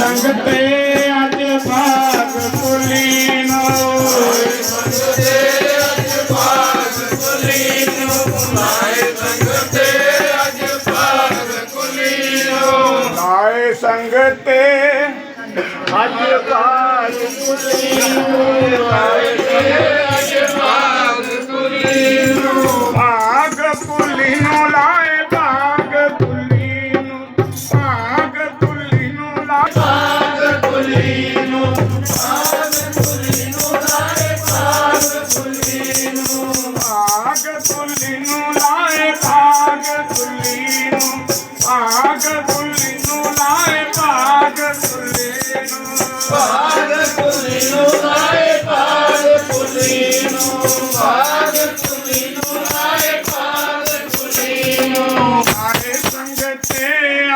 ਸੰਗ ਤੇ ਅੱਜ ਭਾਗ ਕੁਲੀਨੋ ਲਾਏ ਸੰਗ ਤੇ ਅੱਜ ਭਾਗ ਕੁਲੀਨੋ ਲਾਏ ਭਾਗ ਕੁਲੀਨੋ ਲਾਏ ਭਾਗ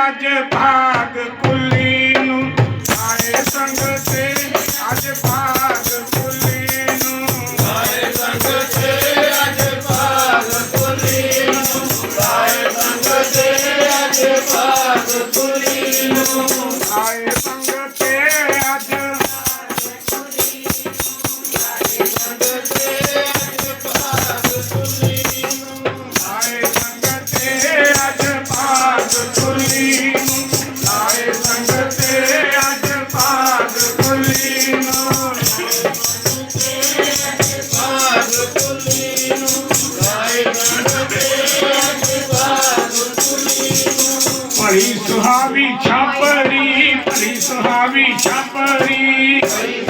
ਅੱਜ ਭਾਗ ਕੁਲੀ ਨੂੰ ਆਏ ਸੰਗ ਤੇ, ਅੱਜ ਭਾਗ ਕੁਲੀ ਨੂੰ ਆਏ ਸੰਗ ਤੇ, ਅੱਜ ਭਰੀ ਸੁਹਾਵੀ ਛਾਪਰੀ ਭਰੀ ਸੁਹਾਵੀ ਛਾਪਰੀ। ਭਰੀ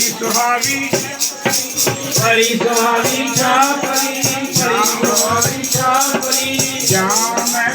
ਸੁਹਾਵੀ ਹਰੀ ਸੁਹਾਵੀ ਛਾਪਰੀ। ਹਰੀ ਸੁਹਾਵੀ ਛਾਪਰੀ। ਜਾਂ ਮੈਂ